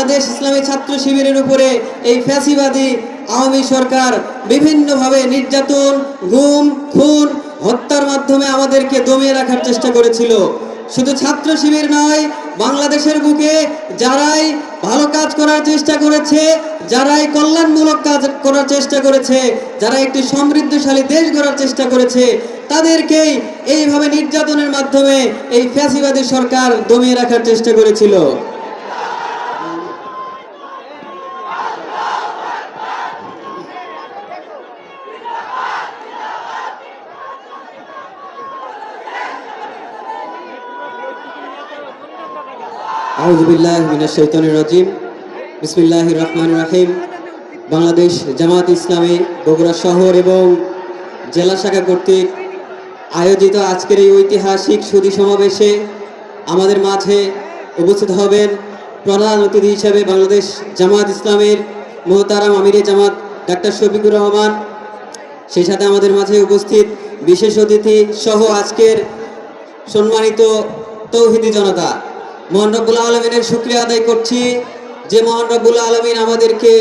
বাংলাদেশ ইসলামী ছাত্র শিবিরের উপরে এই ফ্যাসিবাদী আওয়ামী সরকার বিভিন্নভাবে নির্যাতন, গুম, খুন, হত্যার মাধ্যমে আমাদেরকে দমিয়ে রাখার চেষ্টা করেছিল। শুধু ছাত্র শিবির নয়, বাংলাদেশের বুকে যারাই ভালো কাজ করার চেষ্টা করেছে, যারাই কল্যাণমূলক কাজ করার চেষ্টা করেছে যারা একটি সমৃদ্ধশালী দেশ গড়ার চেষ্টা করেছে, তাদেরকেই এইভাবে নির্যাতনের মাধ্যমে এই ফ্যাসিবাদী সরকার দমিয়ে রাখার চেষ্টা করেছিল। আউজবিল্লাহ মিনাশাইতানির রাজিম। বিসমিল্লাহির রহমানির রহিম। বাংলাদেশ জামাত ইসলামী বগুড়া শহর এবং জেলা শাখা কর্তৃক আয়োজিত আজকের এই ঐতিহাসিক সুদী সমাবেশে আমাদের মাঝে উপস্থিত হবেন প্রধান অতিথি হিসেবে বাংলাদেশ জামাত ইসলামের মোহতারাম আমিরে জামাত ডাক্তার শফিকুর রহমান। সেই সাথে আমাদের মাঝে উপস্থিত বিশেষ অতিথি সহ আজকের সম্মানিত তৌহিদি জনতা। মোহন রব্বুল আলমিনের শুক্রিয়া আদায় করছি যে মোহন রব্বুল আলমিন আমাদেরকে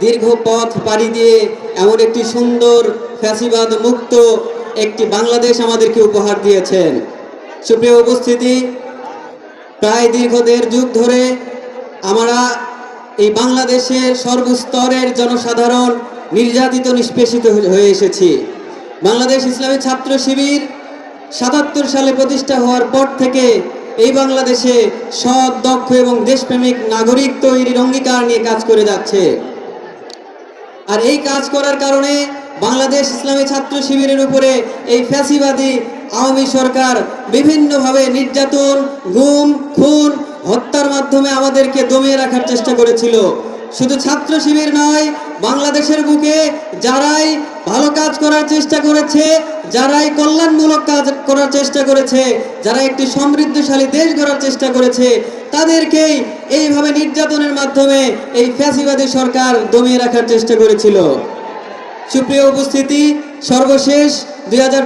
দীর্ঘ পথ পাড়ি দিয়ে এমন একটি সুন্দর ফ্যাসিবাদ মুক্ত একটি বাংলাদেশ আমাদেরকে উপহার দিয়েছেন। সুপ্রিয় উপস্থিতি, প্রায় দীর্ঘ দেড় যুগ ধরে আমরা এই বাংলাদেশের সর্বস্তরের জনসাধারণ নির্যাতিত, নিষ্পেষিত হয়ে এসেছি। বাংলাদেশ ইসলামী ছাত্র শিবির সাতাত্তর সালে প্রতিষ্ঠা হওয়ার পর থেকে এই বাংলাদেশে সৎ, দক্ষ এবং দেশপ্রেমিক নাগরিক তৈরির অঙ্গীকার নিয়ে কাজ করে যাচ্ছে। আর এই কাজ করার কারণে বাংলাদেশ ইসলামী ছাত্র শিবিরের উপরে এই ফ্যাসিবাদী আওয়ামী সরকার বিভিন্নভাবে নির্যাতন, গুম, খুন, হত্যার মাধ্যমে আমাদেরকে দমিয়ে রাখার চেষ্টা করেছিল। শুধু ছাত্র শিবির নয়, বাংলাদেশের বুকে যারাই ভালো কাজ করার চেষ্টা করেছে, যারাই কল্যাণমূলক কাজ করার চেষ্টা করেছে, যারা একটি সমৃদ্ধশালী দেশ গড়ার চেষ্টা করেছে, তাদেরকেই এইভাবে নির্যাতনের মাধ্যমে এই ফ্যাসিবাদী সরকার দমিয়ে রাখার চেষ্টা করেছিল। সুপ্রিয় উপস্থিতি, সর্বশেষ দুই হাজার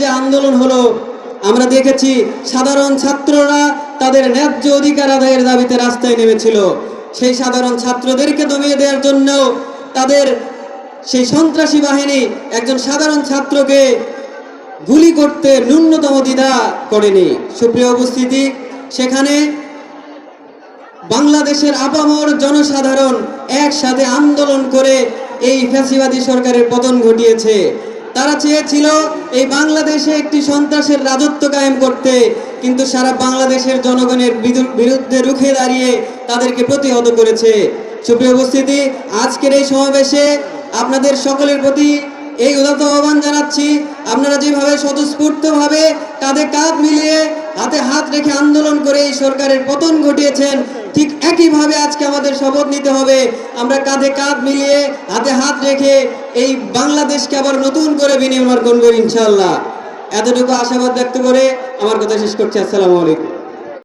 যে আন্দোলন হলো, আমরা দেখেছি সাধারণ ছাত্ররা তাদের ন্যায্য অধিকার আদায়ের দাবিতে রাস্তায় নেমেছিল। সেই সাধারণ ছাত্রদেরকে দমিয়ে দেওয়ার জন্য তাদের সেই সন্ত্রাসী বাহিনী একজন সাধারণ ছাত্রকে গুলি করতে ন্যূনতম দ্বিধা করেনি। সুপ্রিয় উপস্থিতি, সেখানে বাংলাদেশের আপামর জনসাধারণ একসাথে আন্দোলন করে এই ফ্যাসিবাদী সরকারের পতন ঘটিয়েছে। তারা চেয়েছিল এই বাংলাদেশে একটি সন্ত্রাসের রাজত্ব কায়েম করতে, কিন্তু সারা বাংলাদেশের জনগণের বিরুদ্ধে রুখে দাঁড়িয়ে তাদেরকে প্রতিহত করেছে। সুপ্রিয় উপস্থিতি, আজকের এই সমাবেশে আপনাদের সকলের প্রতি এই উদাত্ত আহ্বান জানাচ্ছি। আপনারা যেভাবে স্বতঃস্ফূর্তভাবে কাঁধে কাঁধ মিলিয়ে হাতে হাত রেখে আন্দোলন করে এই সরকারের পতন ঘটিয়েছেন ঠিক একইভাবে আজকে আমাদের শপথ নিতে হবে। আমরা কাঁধে কাঁধ মিলিয়ে হাতে হাত রেখে এই বাংলাদেশকে আবার নতুন করে বিনির্মাণ করব ইনশাল্লাহ এতটুকু আশাবাদ ব্যক্ত করে আমার কথা শেষ করছি। আসসালামু আলাইকুম।